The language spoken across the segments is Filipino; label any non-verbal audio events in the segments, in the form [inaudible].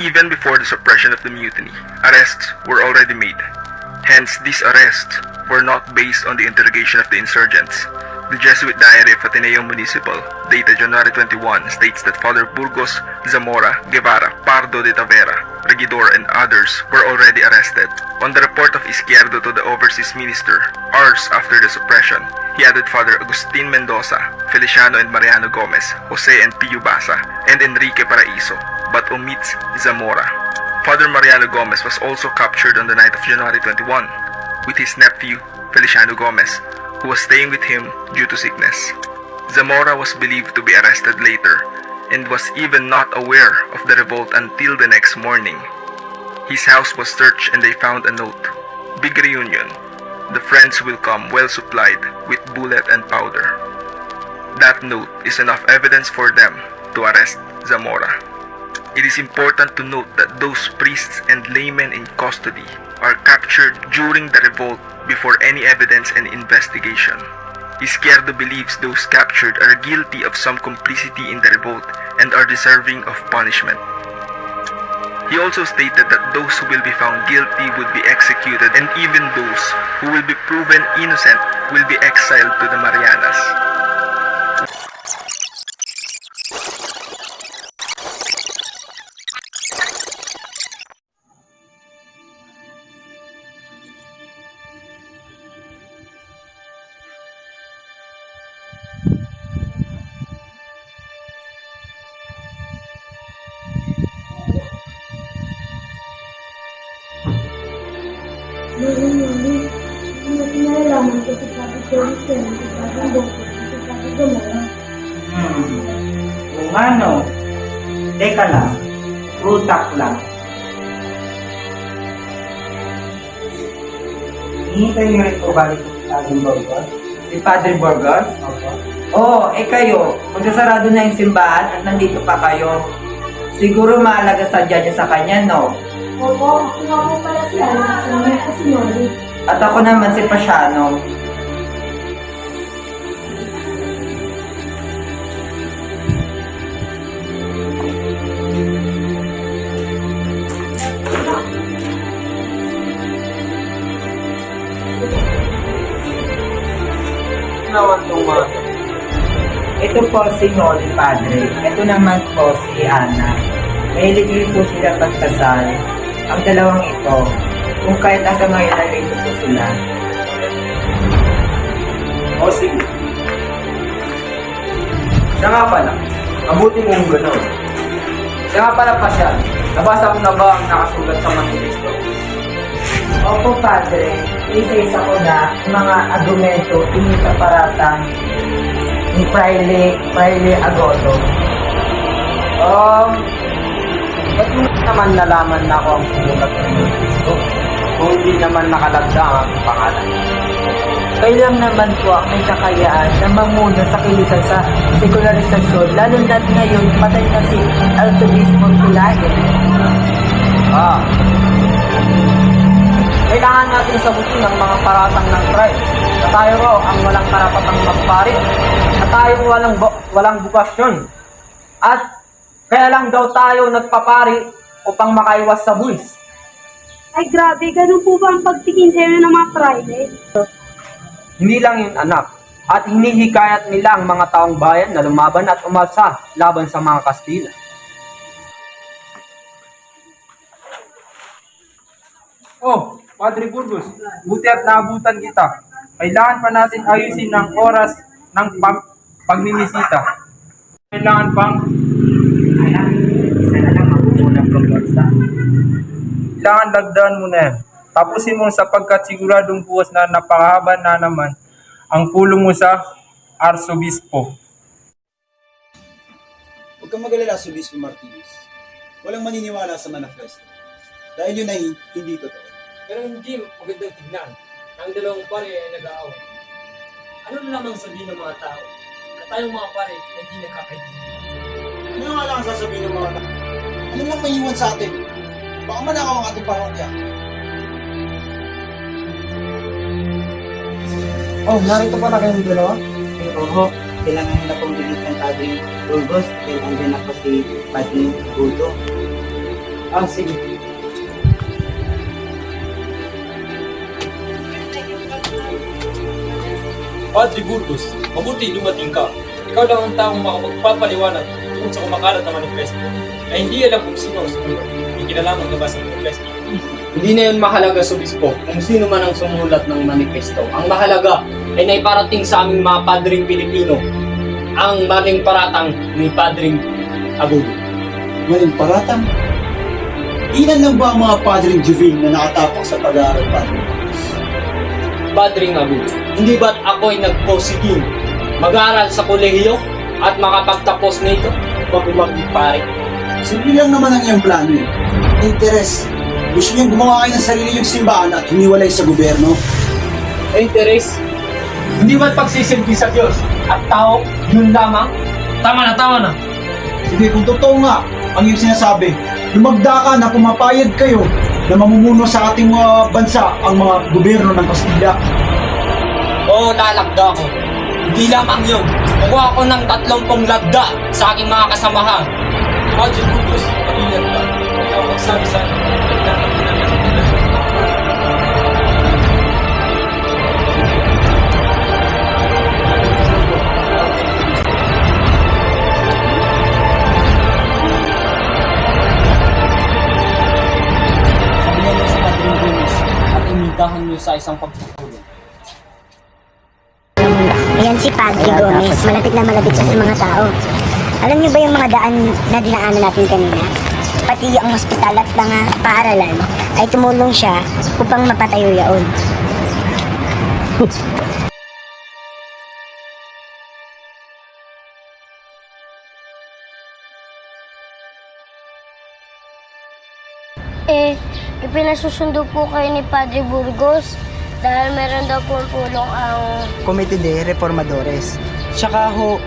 Even before the suppression of the mutiny, arrests were already made. Hence, these arrests were not based on the interrogation of the insurgents. The Jesuit diary of Ateneo Municipal, dated January 21, states that Father Burgos, Zamora, Guevara, Pardo de Tavera, Regidor, and others were already arrested. On the report of Izquierdo to the overseas minister, hours after the suppression, he added Father Agustin Mendoza, Feliciano and Mariano Gomez, Jose and Pio and Enrique Paraiso, but omits Zamora. Father Mariano Gomez was also captured on the night of January 21 with his nephew, Feliciano Gomez, who was staying with him due to sickness. Zamora was believed to be arrested later and was even not aware of the revolt until the next morning. His house was searched and they found a note. Big reunion. The friends will come well supplied with bullet and powder. That note is enough evidence for them to arrest Zamora. It is important to note that those priests and laymen in custody are captured during the revolt before any evidence and investigation. Izquierdo believes those captured are guilty of some complicity in the revolt and are deserving of punishment. He also stated that those who will be found guilty would be executed and even those who will be proven innocent will be exiled to the Marianas. Nung nalalaman ko si Pati Jones na si Pati Bokos si Pati Gamora. Hmm. Kung ano, teka lang, rutak lang. Hihintay niyo rin po balik si Padre Burgos? Si Padre Burgos? Opo. Oo, eh kayo, magkasarado na yung simbahan at nandito pa kayo. Siguro maalaga sa niya sa kanya, no? Opo, ako nga po pala si Ana, kasama ko si Noli. At ako naman si Pasiano. Tong mga Ito po si Noli Padre. Ito naman po si Ana. Mahilig rin po sila pagkasal. Ang dalawang ito, kung kahit hanggang ngayon nandito po sila, O sige. Siya nga pala, mabuti mong gano'n. Siya nga pala pa siya, nabasa mo na ba ang nakasulat sa manifesto? Opo, Padre. Isa-isa ko na mga argumento ini sa paratang ni Fraile, Fraile Agoto. Um, ba't mo naman nalaman na ako ang sumulat ng manifesto? Kung hindi naman nakalagda ang aking pangalan. Kailang naman po ang may kakayaan na mamuno sa kilisan sa sekularisasyon, lalo na ngayon patay na si Arsobispo Pilayo. Ah. Kailangan natin sagutin ang mga paratang ng Christ na tayo raw ang walang karapatang magpari at tayong walang, bu- walang bukasyon. At kaya lang daw tayo nagpapari upang makaiwas sa buwis. Ay grabe, ganun po ba ang pagtingin sa'yo ng mga private? Hindi lang yun anak. At hinihikayat nila ang mga taong bayan na lumaban at umalsa laban sa mga Kastila. Oh, Padre Burgos, buti at naabutan kita. Kailangan pa natin ayusin ang oras ng pag pagninisita. Kailangan pang Isa na lang magugulang pagbansa. Kailangan dagdagan mo na yan. Tapusin mo sapagkat siguradong buwas na napakahaba na naman ang pulong mo sa arsobispo. Huwag kang magalala, Subispo Martinez. Walang maniniwala sa manifesto. Dahil yun ay hindi totoo. Pero hindi magandang tignan. Ang dalawang pare ay nag-aaway. Ano na lamang sabihin ng mga tao na tayong mga pare ay hindi nagkakaibigan? Ano nga lang ang sasabihin ng mga tao? Ano lang maiwan sa atin? Baka manakaw ang ating. Oh, narito pala kayong dalawa? Oo, kailangan nila pong bigyan ng Padre Burgos dahil andyan na po si Padre Budo. Ah, sige. Padre Burgos, mabuti dumating ka. Ikaw lang ang taong makapagpapaliwanag tungkol sa kumakalat na manifesto na hindi alam kung sino ang sumulat. Kinalaman ka ba sa manifesto? Hindi na yun mahalaga sa bispo kung sino man ang sumulat ng manifesto. Ang mahalaga ay naiparating sa aming mga padring Pilipino ang maling paratang ni Padring Agudo. Ngayon paratang, ilan lang ba ang mga padring Juvil na nakatapak sa pag-aaral padre? Padring Agudo, hindi ba't ako'y nagposigin mag-aaral sa kolehiyo at makapagtapos nito bago magpipare? Simple lang naman ang iyong plano eh. Interes. Gusto niyang gumawa kayo ng sarili niyong simbahan at humiwalay sa gobyerno. Interest? Hindi ba't pagsisilbi sa Diyos at tao, yun lamang? Tama na, tama na. Sige, kung totoo nga ang iyong sinasabi, lumagda ka na pumapayag kayo na mamumuno sa ating mga bansa ang mga gobyerno ng Kastila. Oo, lalagda ko. Hindi lamang yun. Kukuha ko ng tatlumpong lagda sa aking mga kasamahan. Padre Burgos, mag-ingat ka. Ikaw magsabi sa akin. Padre Gomez at imitahan mo sa isang pagpupulong. Ayan si Padre Gomez. Malapit na malapit siya sa mga tao. Alam niyo ba yung mga daan na dinaanan natin kanina? Pati ang ospital at mga paaralan ay tumulong siya upang mapatayo yaon. [laughs] Eh, ipinasusundo po kayo ni Padre Burgos dahil meron daw po pulong ang Komite de Reformadores. Tsaka ho,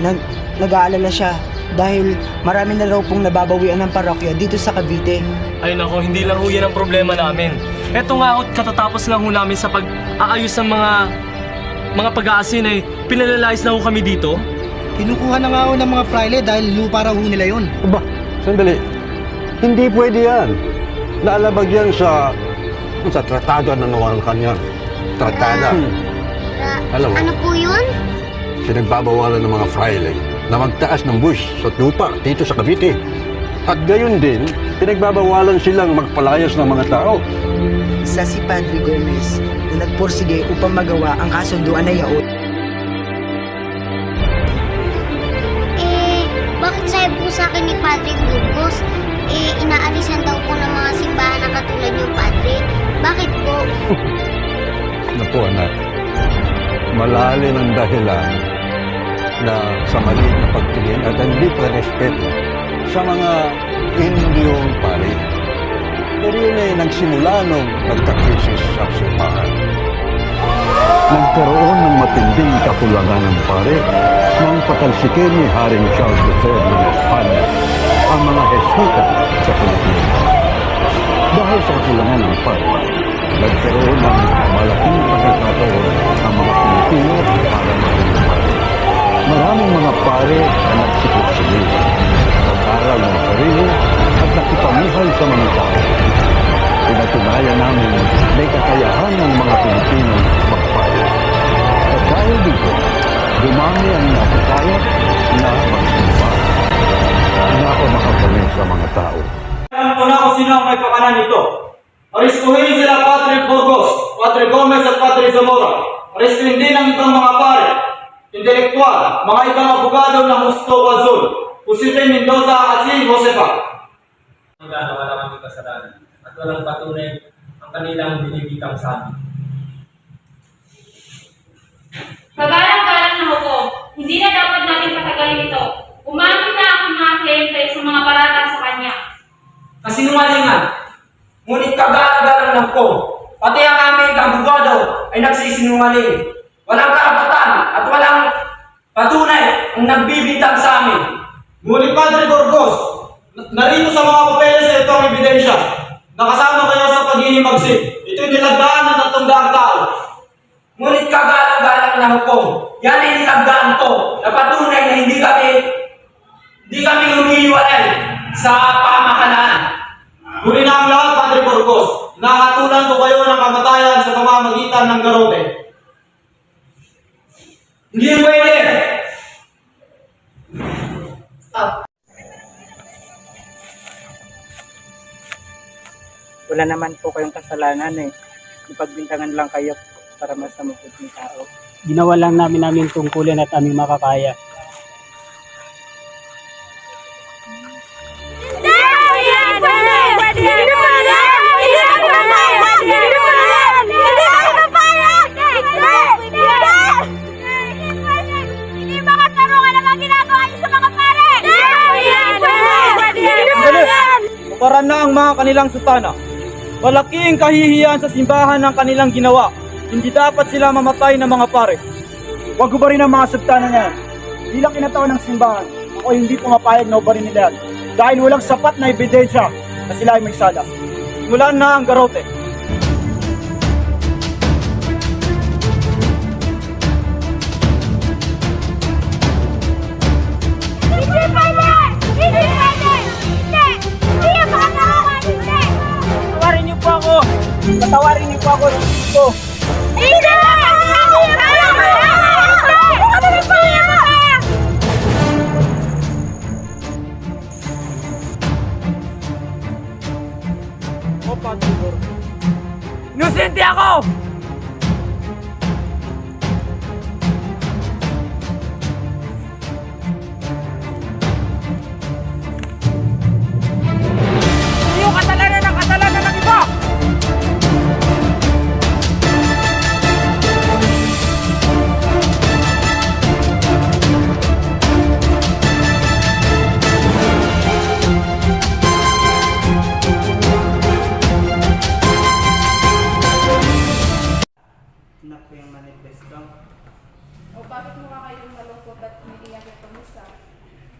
nag, nag-aalala siya dahil marami na raw pong nababawian ng parokya dito sa Cavite. Ay nako, hindi lang ho yan ang problema namin. Eto nga ho, katatapos lang ho namin sa pag-aayos ng mga mga pag-aasin ay pinalalayas na ho kami dito. Kinukuha na nga ho ng mga praile dahil lupa raw ho nila yun. Aba, sandali. Hindi pwede yan. Naalabag yan sa sa tratado na nawalan kanya. Tratada. Alam mo, ano po yun? pinagbabawalan ng mga fraile na magtaas ng bush sa lupa dito sa Cavite. At gayon din, pinagbabawalan silang magpalayas ng mga tao. Sa si Padre Gomez na nagporsige upang magawa ang kasunduan na yaon. Eh, bakit sabi po sa akin ni Padre Burgos, eh, inaalisan daw po ng mga simbahan na katulad yung Padre? Bakit po? [laughs] Naku anak, malalim ang dahilan na sa maliit na pagtingin at hindi respeto sa mga Indiyong pari. Pero yun ay nagsimula nung nagkakrisis sa simbahan. Nagkaroon ng matinding kakulangan ng pare nang patalsikin ni Haring Charles III ng Espanya ang mga Jesuita sa Pilipinas. Dahil sa kakulangan ng pare, nagkaroon ng malaking pagkakataon ang mga Pilipino para maging pare. Maraming mga pare na nagsikip-silip, nag-aral ng sarili at nakipamuhay sa mga tao. Pinatunayan namin may kakayahan ng mga Pilipino magpare. At dahil dito, dumami ang nakakaya na magsimba. Na ako makapalit sa mga tao. Alam ko na kung sino ang may pakanan nito. Aristuhin sila Padre Burgos, Padre Gomez at Padre Zamora. Aristuhin din ang ibang mga pare, intelektual, mga ibang abogado ng Husto Azul, Josete Mendoza at si Josefa. Wala wala kami kasalanan at walang patunay ang kanilang binibitang sa amin. Pagalang-galang na hukom, hindi na dapat natin patagalin ito. Umamin na ang mga kliyente sa mga paratang sa kanya. Kasinungalingan. Ngunit kagalang-galang lang ko. Pati ang aming kabugado ay nagsisinungaling. Walang karapatan at walang patunay ang nagbibintang sa amin. Ngunit Padre Burgos, na- narito sa mga papeles na ito ang ebidensya. Nakasama kayo sa paghihimagsik. Ito'y nilagdaan ng tatlong daang tao. Ngunit kagalang-galang lang ko. Yan ay nilagdaan ko na patunay na hindi kami hindi kami humihiwalay sa pamahalaan. Nahatulan ko kayo ng kamatayan sa pamamagitan ng garote. Hindi pwede! Wala naman po kayong kasalanan eh. Ipagbintangan lang kayo para masamukot ng tao. Ginawa lang namin namin tungkulin at aming makakaya. Kanilang sutana. Malaking kahihiyan sa simbahan ng kanilang ginawa. Hindi dapat sila mamatay ng mga pare. Huwag rin ang mga sultana na yan. Bilang kinatawan ng simbahan, ako hindi pumapayag na ubarin nila. Dahil walang sapat na ebidensya na sila ay may sala. Simulan na ang garote. Patawarin niyo po ako! Ito! Inosente ako! Bakit mo nga kayong malungkot at umiiyak itong isa?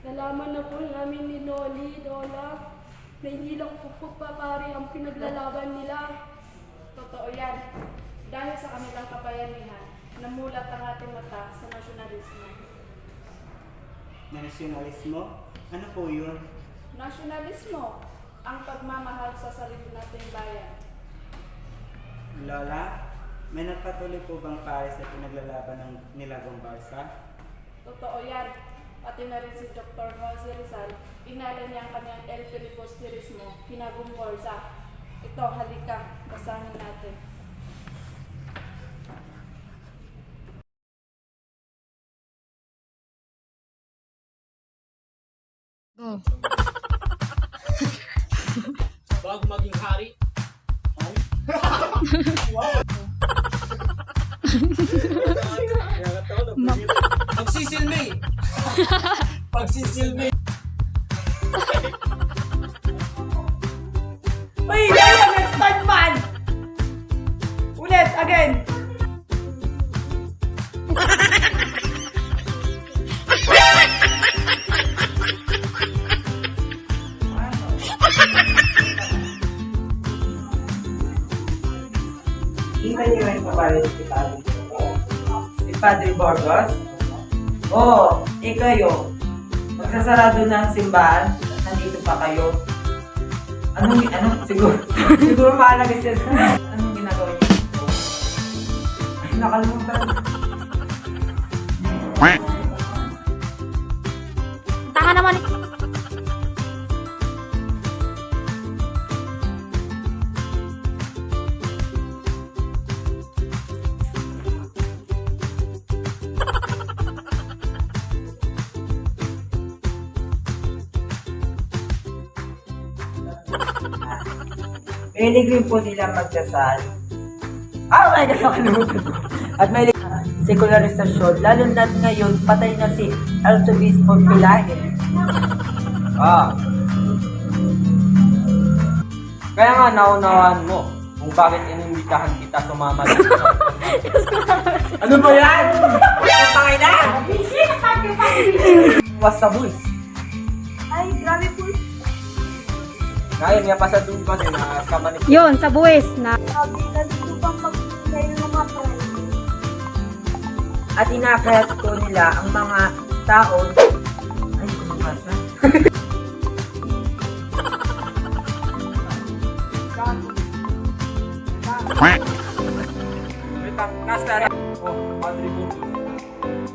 Nalaman na po namin ni Loli, Lola, na hindi lang po po papari ang pinaglalaban nila. Totoo yan. Dahil sa kanilang kabayanihan, namulat ang ating mata sa nasyonalismo. Na nasyonalismo? Ano po yun? Nasyonalismo, ang pagmamahal sa sarili nating bayan. Lola, may nagpatuloy po bang pare sa pinaglalaban ng Nilagong Barsa? Totoo yan. Pati na rin si Dr. Jose Rizal, inala niya ang kanyang El Filibusterismo, pinagong Borsa. Ito, halika, basahin natin. [laughs] Pagsisilbi! Pagsisilbi! Oo, eh kayo. Magsasarado ng simbahan, nandito pa kayo. Anong, anong, siguro, [laughs] siguro mahalaga siya. Anong ginagawa niyo? Ay, nakalimutan. Taka naman. Mahilig rin po sila magdasal. Ah, my God, nakalimutan ko. At may sekularisasyon, lalo na ngayon, patay na si Arsobispo Pilaje. Ah. Kaya nga naunawaan mo kung bakit inimbitahan kita sumama dito. [laughs] ano ba yan? Patay na! Was sa buwis. Ay, grabe po. Ngayon nga pa sa doon kasi na kama ni Yun, sa buwis na Sabi na dito pang magbigay ng mga. At inakayat ko nila ang mga tao ay, kumasa. Wait lang, nasa na. Oh.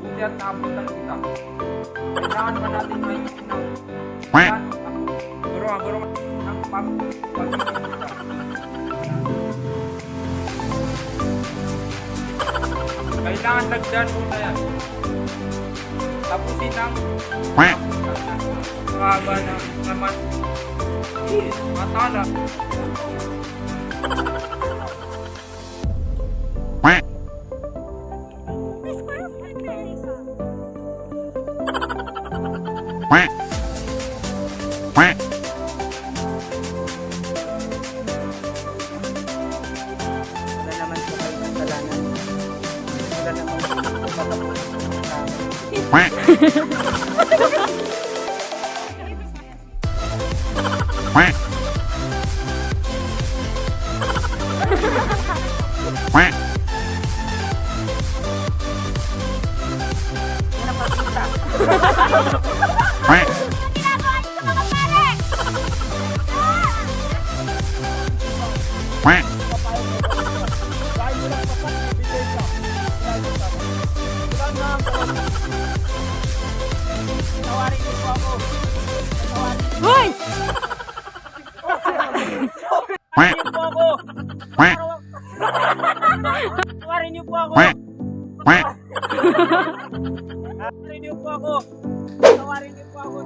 Buti at naabutan kita. Kailangan ba natin may ng Yan, Guro guro kita. Kailangan dagdan muna yan. Tapusin ang Mahaba na naman. Matala. Wala naman [laughs] [laughs] po matapos sa amin. Hoy! Tawarin niyo po ako. Tawarin niyo po ako. Tawarin niyo po ako.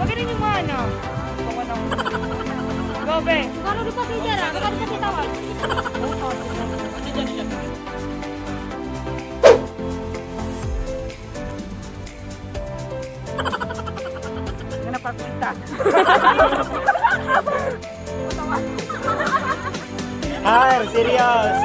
Pagaling yung mga ano. Gobe. Ano rin pa si Jera? Ano rin pa Ah, serious.